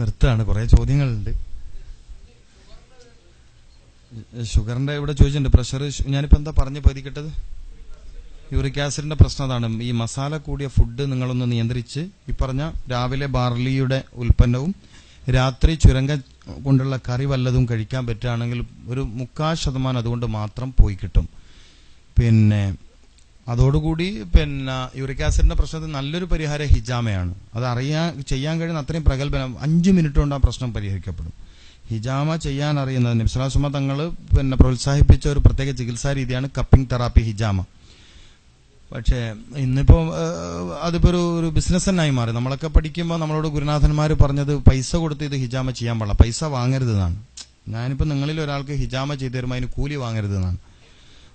നിർത്താണ് കുറെ ചോദ്യങ്ങളുണ്ട്. ഷുഗറിന്റെ ഇവിടെ ചോദിച്ചിട്ടുണ്ട്. പ്രഷർ ഞാനിപ്പോ എന്താ പറഞ്ഞു പതിക്കിട്ടത്? യൂറിക് ആസിഡിന്റെ പ്രശ്നം അതാണ്. ഈ മസാല കൂടിയ ഫുഡ് നിങ്ങളൊന്ന് നിയന്ത്രിച്ച് ഈ പറഞ്ഞ രാവിലെ ബാർലിയുടെ ഉൽപ്പന്നവും രാത്രി ചുരങ്ക കൊണ്ടുള്ള കറി വല്ലതും കഴിക്കാൻ പറ്റുകയാണെങ്കിൽ ഒരു മുക്കാൽ ശതമാനം അതുകൊണ്ട് മാത്രം പോയി കിട്ടും. പിന്നെ അതോടുകൂടി പിന്നെ യൂറിക് ആസിഡിന്റെ പ്രശ്നത്തിന് നല്ലൊരു പരിഹാരം ഹിജാമയാണ്. അത് അറിയാൻ ചെയ്യാൻ കഴിയുന്ന അത്രയും പ്രഗത്ഭനം അഞ്ച് മിനിറ്റ് കൊണ്ട് ആ പ്രശ്നം പരിഹരിക്കപ്പെടും. ഹിജാമ ചെയ്യാൻ അറിയുന്നത് നബ്സലാസുമ തങ്ങൾ പിന്നെ പ്രോത്സാഹിപ്പിച്ച ഒരു പ്രത്യേക ചികിത്സാ രീതിയാണ് കപ്പിംഗ് തെറാപ്പി ഹിജാമ. പക്ഷേ ഇന്നിപ്പോൾ അതിപ്പോൾ അതിപ്പോ ഒരു ഒരു ബിസിനസ് തന്നെയായി മാറി. നമ്മളൊക്കെ പഠിക്കുമ്പോൾ നമ്മളോട് ഗുരുനാഥന്മാർ പറഞ്ഞത് പൈസ കൊടുത്ത് ഇത് ഹിജാമ ചെയ്യാൻ പാടില്ല. പൈസ വാങ്ങരുത് എന്നാണ് ഞാനിപ്പോ നിങ്ങളിൽ ഒരാൾക്ക് ഹിജാമ ചെയ്തു തരുമ്പോൾ അതിന് കൂലി വാങ്ങരുത് എന്നാണ്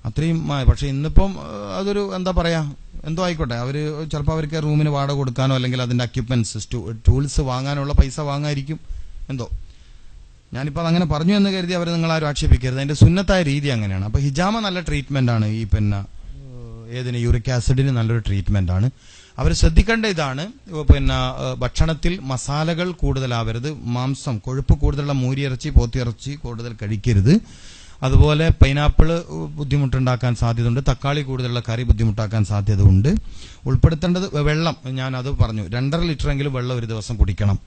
അത്രയും പക്ഷെ ഇന്നിപ്പം അതൊരു എന്താ പറയാ എന്തോ ആയിക്കോട്ടെ. അവർ ചിലപ്പോൾ അവർക്ക് റൂമിന് വാടക കൊടുക്കാനോ അല്ലെങ്കിൽ അതിന്റെ അക്യുപ്മെന്റ്സ് ടൂൾസ് വാങ്ങാനുള്ള പൈസ വാങ്ങായിരിക്കും എന്തോ. ഞാനിപ്പോൾ അങ്ങനെ പറഞ്ഞു എന്ന് കരുതി അവർ നിങ്ങൾ ആരും ആക്ഷേപിക്കരുത്. അതിന്റെ സുന്നത്തായ രീതി അങ്ങനെയാണ്. അപ്പൊ ഹിജാമ നല്ല ട്രീറ്റ്മെന്റ് ആണ് ഈ പിന്നെ ഏതിന് യൂറിക് ആസിഡിന് നല്ലൊരു ട്രീറ്റ്മെന്റ് ആണ്. അവർ ശ്രദ്ധിക്കേണ്ട ഇതാണ് പിന്നെ ഭക്ഷണത്തിൽ മസാലകൾ കൂടുതലാവരുത്. മാംസം കൊഴുപ്പ് കൂടുതലുള്ള മൂരിയിറച്ചി പോത്തിയിറച്ചി കൂടുതൽ കഴിക്കരുത്. അതുപോലെ പൈനാപ്പിൾ ബുദ്ധിമുട്ടുണ്ടാക്കാൻ സാധ്യതയുണ്ട്. തക്കാളി കൂടുതലുള്ള കറി ബുദ്ധിമുട്ടാക്കാൻ സാധ്യതയുണ്ട്. ഉൾപ്പെടുത്തേണ്ടത് വെള്ളം. ഞാൻ അത് പറഞ്ഞു. രണ്ടര ലിറ്ററെങ്കിലും വെള്ളം ഒരു ദിവസം കുടിക്കണം.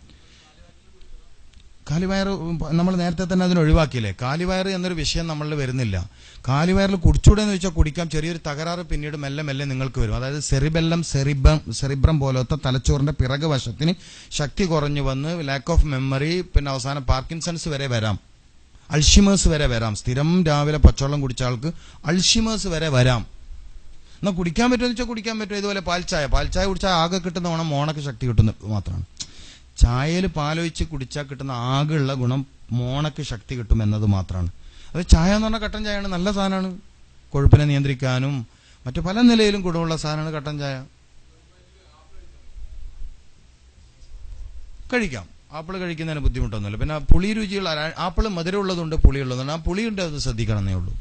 കാലിവയർ നമ്മൾ നേരത്തെ തന്നെ അതിന് ഒഴിവാക്കിയില്ലേ? കാലിവയർ എന്നൊരു വിഷയം നമ്മളിൽ വരുന്നില്ല. കാലിവയറിൽ കുടിച്ചൂടെ എന്ന് വെച്ചാൽ കുടിക്കാം. ചെറിയൊരു തകരാറ് പിന്നീട് മെല്ലെ മെല്ലെ നിങ്ങൾക്ക് വരും. അതായത് സെറിബെല്ലം സെറിബം സെറിബ്രം പോലത്തെ തലച്ചോറിന്റെ പിറക് വശത്തിന് ശക്തി കുറഞ്ഞു വന്ന് ലാക്ക് ഓഫ് മെമ്മറി പിന്നെ അവസാനം പാർക്കിൻസൺസ് വരെ വരാം. അൾഷിമേഴ്സ് വരെ വരാം. സ്ഥിരം രാവിലെ പച്ചവെള്ളം കുടിച്ച ആൾക്ക് അൾഷിമേഴ്സ് വരെ വരാം. എന്നാൽ കുടിക്കാൻ പറ്റുമെന്ന് വെച്ചാൽ കുടിക്കാൻ പറ്റും. ഇതുപോലെ പാൽച്ചായ പാൽച്ചായ കുടിച്ചാൽ ആകെ കിട്ടുന്ന ഗുണം മോണക്ക് ശക്തി കിട്ടുന്ന മാത്രമാണ്. ചായയിൽ പാലൊഴിച്ച് കുടിച്ചാൽ കിട്ടുന്ന ആകെയുള്ള ഗുണം മോണക്ക് ശക്തി കിട്ടും എന്നത് മാത്രമാണ്. അത് ചായ എന്ന് പറഞ്ഞാൽ കട്ടൻ ചായയാണ്. നല്ല സാധനമാണ്. കൊഴുപ്പിനെ നിയന്ത്രിക്കാനും മറ്റു പല നിലയിലും ഗുണമുള്ള സാധനമാണ് കട്ടൻ ചായ. കഴിക്കാം. ആപ്പിൾ കഴിക്കുന്നതിന് ബുദ്ധിമുട്ടൊന്നുമില്ല. പിന്നെ പുളി രുചിയുള്ള ആപ്പിൾ മധുരമുള്ളതുണ്ട് പുളിയുള്ളതുണ്ട് ആ പുളിയുണ്ട് അത് ശ്രദ്ധിക്കണം എന്നേ ഉള്ളൂ.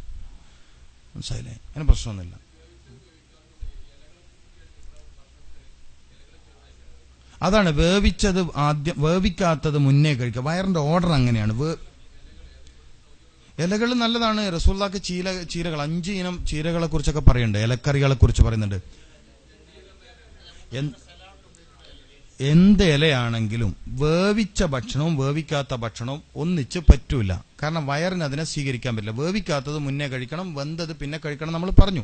മനസ്സിലായില്ലേ? അതിന് പ്രശ്നമൊന്നുമില്ല. അതാണ് വേവിച്ചത് ആദ്യം വേവിക്കാത്തത് മുന്നേ കഴിക്കുക. വയറിന്റെ ഓർഡർ അങ്ങനെയാണ്. ഇലകൾ നല്ലതാണ്. റസൂള്ളാക്ക് ചീല ചീരകൾ അഞ്ച് ഇനം ചീരകളെ കുറിച്ചൊക്കെ പറയുന്നുണ്ട്. ഇലക്കറികളെ കുറിച്ച് പറയുന്നുണ്ട് എന്ത് ഇലയാണെങ്കിലും വേവിച്ച ഭക്ഷണവും വേവിക്കാത്ത ഭക്ഷണവും ഒന്നിച്ച് പറ്റൂല. കാരണം വയറിന് അതിനെ സ്വീകരിക്കാൻ പറ്റില്ല. വേവിക്കാത്തത് മുന്നേ കഴിക്കണം വെന്തത് പിന്നെ കഴിക്കണം നമ്മൾ പറഞ്ഞു.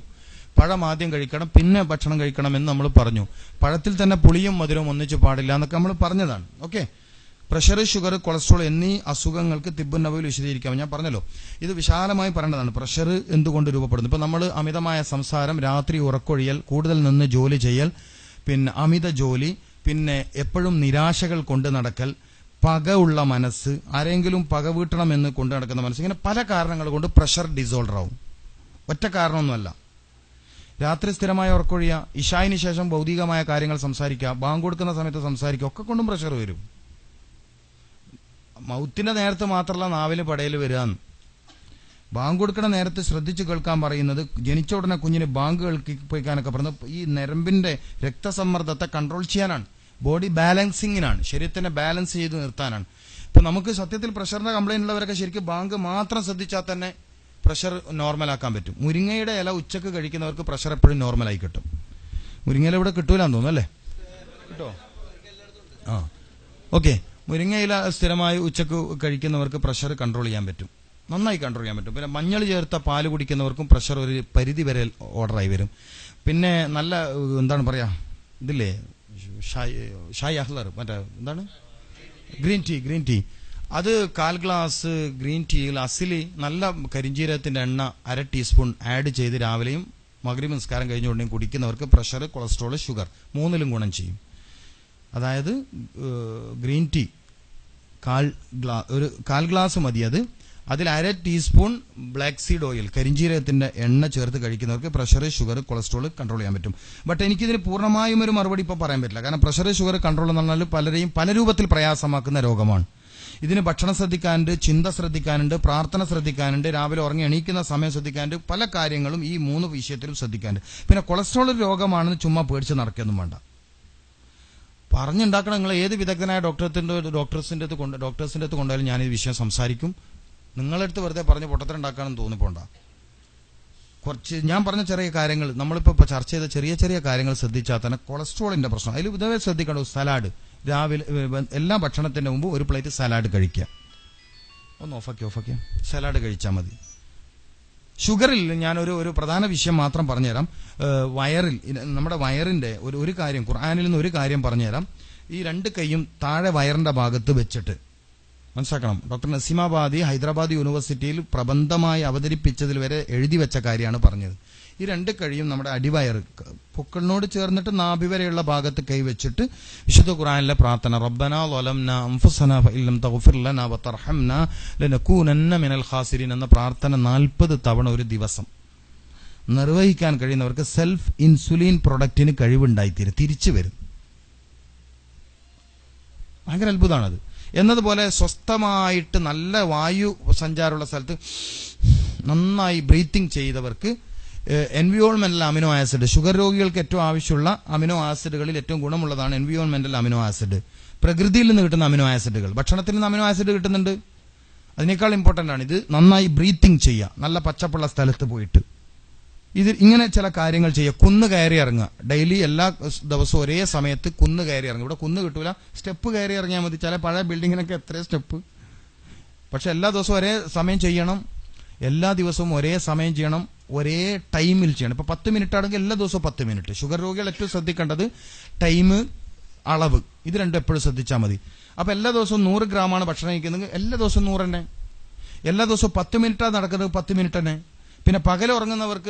പഴം ആദ്യം കഴിക്കണം പിന്നെ ഭക്ഷണം കഴിക്കണം എന്ന് നമ്മൾ പറഞ്ഞു. പഴത്തിൽ തന്നെ പുളിയും മധുരവും ഒന്നിച്ച് പാടില്ല എന്നൊക്കെ നമ്മൾ പറഞ്ഞതാണ്. ഓക്കെ? പ്രഷർ ഷുഗർ കൊളസ്ട്രോൾ എന്നീ അസുഖങ്ങൾക്ക് തിബുൻ നബയിൽ വിശദീകരിക്കാം. ഞാൻ പറഞ്ഞല്ലോ. ഇത് വിശാലമായി പറയേണ്ടതാണ്. പ്രഷർ എന്തുകൊണ്ട് രൂപപ്പെടുന്നു? ഇപ്പൊ നമ്മൾ അമിതമായ സംസാരം രാത്രി ഉറക്കൊഴിയൽ കൂടുതൽ നിന്ന് ജോലി ചെയ്യൽ പിന്നെ അമിത ജോലി പിന്നെ എപ്പോഴും നിരാശകൾ കൊണ്ട് നടക്കൽ പക ഉള്ള മനസ്സ് ആരെങ്കിലും പക വീട്ടണമെന്ന് കൊണ്ട് നടക്കുന്ന മനസ്സ് ഇങ്ങനെ പല കാരണങ്ങൾ കൊണ്ട് പ്രഷർ ഡിസോൾഡർ ആവും. ഒറ്റ കാരണമൊന്നുമല്ല. രാത്രി സ്ഥിരമായ ഉറക്കൊഴിയുക ഇഷായിന് ശേഷം ഭൗതികമായ കാര്യങ്ങൾ സംസാരിക്കുക ബാങ്ക് കൊടുക്കുന്ന സമയത്ത് സംസാരിക്കുക ഒക്കെ കൊണ്ടും പ്രഷർ വരും. മൗത്തിന്റെ നേരത്തെ മാത്രമല്ല നാവിന് പടയിൽ വരികയെന്ന് ബാങ്ക് കൊടുക്കണ നേരത്തെ ശ്രദ്ധിച്ചു കേൾക്കാൻ പറയുന്നത് ജനിച്ച ഉടനെ കുഞ്ഞിന് ബാങ്ക് കേൾക്കാനൊക്കെ പറയുന്നത് ഈ നരമ്പിന്റെ രക്തസമ്മർദ്ദത്തെ കൺട്രോൾ ചെയ്യാനാണ്. ബോഡി ബാലൻസിങ്ങിനാണ് ശരീരത്തിനെ ബാലൻസ് ചെയ്ത് നിർത്താനാണ്. ഇപ്പൊ നമുക്ക് സത്യത്തിൽ പ്രഷറിന്റെ കംപ്ലൈന്റ് ഉള്ളവരൊക്കെ ശരിക്കും ബാങ്ക് മാത്രം ശ്രദ്ധിച്ചാൽ തന്നെ പ്രഷർ നോർമലാക്കാൻ പറ്റും. മുരിങ്ങയുടെ ഇല ഉച്ചയ്ക്ക് കഴിക്കുന്നവർക്ക് പ്രഷർ എപ്പോഴും നോർമലായി കിട്ടും. മുരിങ്ങയില ഇവിടെ കിട്ടൂലെന്ന് തോന്നുന്നു അല്ലേ? കിട്ടോ? ആ. ഓക്കെ. മുരിങ്ങയില സ്ഥിരമായി ഉച്ചയ്ക്ക് കഴിക്കുന്നവർക്ക് പ്രഷർ കൺട്രോൾ ചെയ്യാൻ പറ്റും. നന്നായി കൺട്രോൾ ചെയ്യാൻ പറ്റും. പിന്നെ മഞ്ഞൾ ചേർത്ത പാൽ കുടിക്കുന്നവർക്കും പ്രഷർ ഒരു പരിധി വരെ ഓർഡറായി വരും. പിന്നെ നല്ല എന്താണ് പറയാ ഇതില്ലേ ഷായ് അഹ്ലർ മറ്റേ എന്താണ്? Green tea green tea. അത് കാൽ ഗ്ലാസ് ഗ്രീൻ ടീയിൽ അസിലി നല്ല കരിഞ്ജീരകത്തിന്റെ എണ്ണ അര ടീസ്പൂൺ ആഡ് ചെയ്ത് രാവിലെയും മകരി നിസ്കാരം കഴിഞ്ഞുകൊണ്ടും കുടിക്കുന്നവർക്ക് പ്രഷർ കൊളസ്ട്രോൾ ഷുഗർ മൂന്നിലും ഗുണം ചെയ്യും. അതായത് ഗ്രീൻ ടീ കാൽ ഗ്ലാ ഒരു കാൽ ഗ്ലാസ് മതി അത്. അതിൽ അര ടീസ്പൂൺ ബ്ലാക്ക് സീഡ് ഓയിൽ കരിഞ്ജീരകത്തിന്റെ എണ്ണ ചേർത്ത് കഴിക്കുന്നവർക്ക് പ്രഷർ ഷുഗർ കൊളസ്ട്രോൾ കൺട്രോൾ ചെയ്യാൻ പറ്റും. ബട്ട് എനിക്കിതിന് പൂർണമായും ഒരു മറുപടി ഇപ്പോൾ പറയാൻ പറ്റില്ല. കാരണം പ്രഷർ ഷുഗർ കൺട്രോൾ എന്ന് പറഞ്ഞാൽ പലരെയും പല രൂപത്തിൽ പ്രയാസമാക്കുന്ന രോഗമാണ്. ഇതിന് ഭക്ഷണം ശ്രദ്ധിക്കാനുണ്ട് ചിന്ത ശ്രദ്ധിക്കാനുണ്ട് പ്രാർത്ഥന ശ്രദ്ധിക്കാനുണ്ട് രാവിലെ ഉറങ്ങി എണീക്കുന്ന സമയം ശ്രദ്ധിക്കാനുണ്ട് പല കാര്യങ്ങളും ഈ മൂന്ന് വിഷയത്തിലും ശ്രദ്ധിക്കാനുണ്ട്. പിന്നെ കൊളസ്ട്രോൾ രോഗമാണെന്ന് ചുമ്മാ പേടിച്ച് നടക്കൊന്നും വേണ്ട. പറഞ്ഞുണ്ടാക്കണം നിങ്ങൾ ഏത് വിദഗ്ധനായ ഡോക്ടറത്തിന്റെ ഡോക്ടേഴ്സിന്റെ അടുത്ത് കൊണ്ട് ഡോക്ടേഴ്സിന്റെ അടുത്ത് കൊണ്ടുപോയാലും ഞാൻ ഈ വിഷയം സംസാരിക്കും. നിങ്ങളടുത്ത് വെറുതെ പറഞ്ഞ് പൊട്ടത്തരുണ്ടാക്കാനും തോന്നിപ്പോണ്ട. കുറച്ച് ഞാൻ പറഞ്ഞ ചെറിയ കാര്യങ്ങൾ നമ്മളിപ്പോൾ ഇപ്പോൾ ചർച്ച ചെയ്ത ചെറിയ ചെറിയ കാര്യങ്ങൾ ശ്രദ്ധിച്ചാൽ തന്നെ കൊളസ്ട്രോളിന്റെ പ്രശ്നം. അതിൽ ഇതേ ശ്രദ്ധിക്കേണ്ടത് സലാഡ്. രാവിലെ എല്ലാ ഭക്ഷണത്തിന്റെ മുമ്പ് ഒരു പ്ലേറ്റ് സലാഡ് കഴിക്കുക. ഒന്ന് ഓഫാക്കി ഓഫാക്കി. സലാഡ് കഴിച്ചാൽ മതി. ഷുഗറിൽ ഞാനൊരു ഒരു പ്രധാന വിഷയം മാത്രം പറഞ്ഞുതരാം. വയറിൽ നമ്മുടെ വയറിന്റെ ഒരു ഒരു കാര്യം ഖുർആാനിൽ നിന്ന് ഒരു കാര്യം പറഞ്ഞുതരാം. ഈ രണ്ട് കൈയും താഴെ വയറിന്റെ ഭാഗത്ത് വെച്ചിട്ട് മനസ്സിലാക്കണം. ഡോക്ടർ നസീമാബാദി ഹൈദരാബാദ് യൂണിവേഴ്സിറ്റിയിൽ പ്രബന്ധമായി അവതരിപ്പിച്ചതിൽ വരെ എഴുതി വെച്ച കാര്യമാണ് പറഞ്ഞത്. ഈ രണ്ട് കഴിയും നമ്മുടെ അടിവയർ പൊക്കളിനോട് ചേർന്നിട്ട് നാഭി വരെയുള്ള ഭാഗത്ത് കൈവച്ചിട്ട് വിശുദ്ധ ഖുറാനിലെ പ്രാർത്ഥന റബ്ബന മിനൽ എന്ന പ്രാർത്ഥന നാൽപ്പത് തവണ ഒരു ദിവസം. നിർവഹിക്കാൻ കഴിയുന്നവർക്ക് സെൽഫ് ഇൻസുലിൻ പ്രൊഡക്റ്റിന് കഴിവുണ്ടായിത്തീരും തിരിച്ചു വരും. ഭയങ്കര അത്ഭുതമാണത്. എന്നതുപോലെ സ്വസ്ഥമായിട്ട് നല്ല വായു സഞ്ചാരമുള്ള സ്ഥലത്ത് നന്നായി ബ്രീത്തിങ് ചെയ്തവർക്ക് എൻവിയോൺമെന്റൽ അമിനോ ആസിഡ് ഷുഗർ രോഗികൾക്ക് ഏറ്റവും ആവശ്യമുള്ള അമിനോ ആസിഡുകളിൽ ഏറ്റവും ഗുണമുള്ളതാണ് എൻവിയോൺമെന്റൽ അമിനോ ആസിഡ് പ്രകൃതിയിൽ നിന്ന് കിട്ടുന്ന അമിനോ ആസിഡുകൾ ഭക്ഷണത്തിൽ നിന്ന് അമിനോ ആസിഡ് കിട്ടുന്നുണ്ട്. അതിനേക്കാൾ ഇമ്പോർട്ടന്റ് ആണ് ഇത് നന്നായി ബ്രീത്തിങ് ചെയ്യുക. നല്ല പച്ചപ്പുള്ള സ്ഥലത്ത് പോയിട്ട്. ഇത് ഇങ്ങനെ ചില കാര്യങ്ങൾ ചെയ്യുക. കുന്ന് കയറി ഇറങ്ങുക. ഡെയിലി എല്ലാ ദിവസവും ഒരേ സമയത്ത് കുന്ന് കയറി ഇറങ്ങുക. ഇവിടെ കുന്ന് കിട്ടൂല. സ്റ്റെപ്പ് കയറി ഇറങ്ങിയാൽ മതി. ചില പഴയ ബിൽഡിങ്ങിനൊക്കെ എത്ര സ്റ്റെപ്പ്. പക്ഷെ എല്ലാ ദിവസവും ഒരേ സമയം ചെയ്യണം. എല്ലാ ദിവസവും ഒരേ സമയം ചെയ്യണം. ഒരേ ടൈമിൽ ചെയ്യണം. ഇപ്പൊ പത്ത് മിനിറ്റ് ആണെങ്കിൽ എല്ലാ ദിവസവും പത്ത് മിനിറ്റ് ഷുഗർ രോഗികൾ ഏറ്റവും ശ്രദ്ധിക്കേണ്ടത് ടൈം അളവ്. ഇത് രണ്ടും എപ്പോഴും ശ്രദ്ധിച്ചാൽ മതി. അപ്പൊ എല്ലാ ദിവസവും നൂറ് ഗ്രാമാണ് ഭക്ഷണം കഴിക്കുന്നത്. എല്ലാ ദിവസവും നൂറ് തന്നെ. എല്ലാ ദിവസവും പത്ത് മിനിറ്റാണ് നടക്കുന്നത് പത്ത് മിനിറ്റ് തന്നെ. പിന്നെ പകൽ ഉറങ്ങുന്നവർക്ക്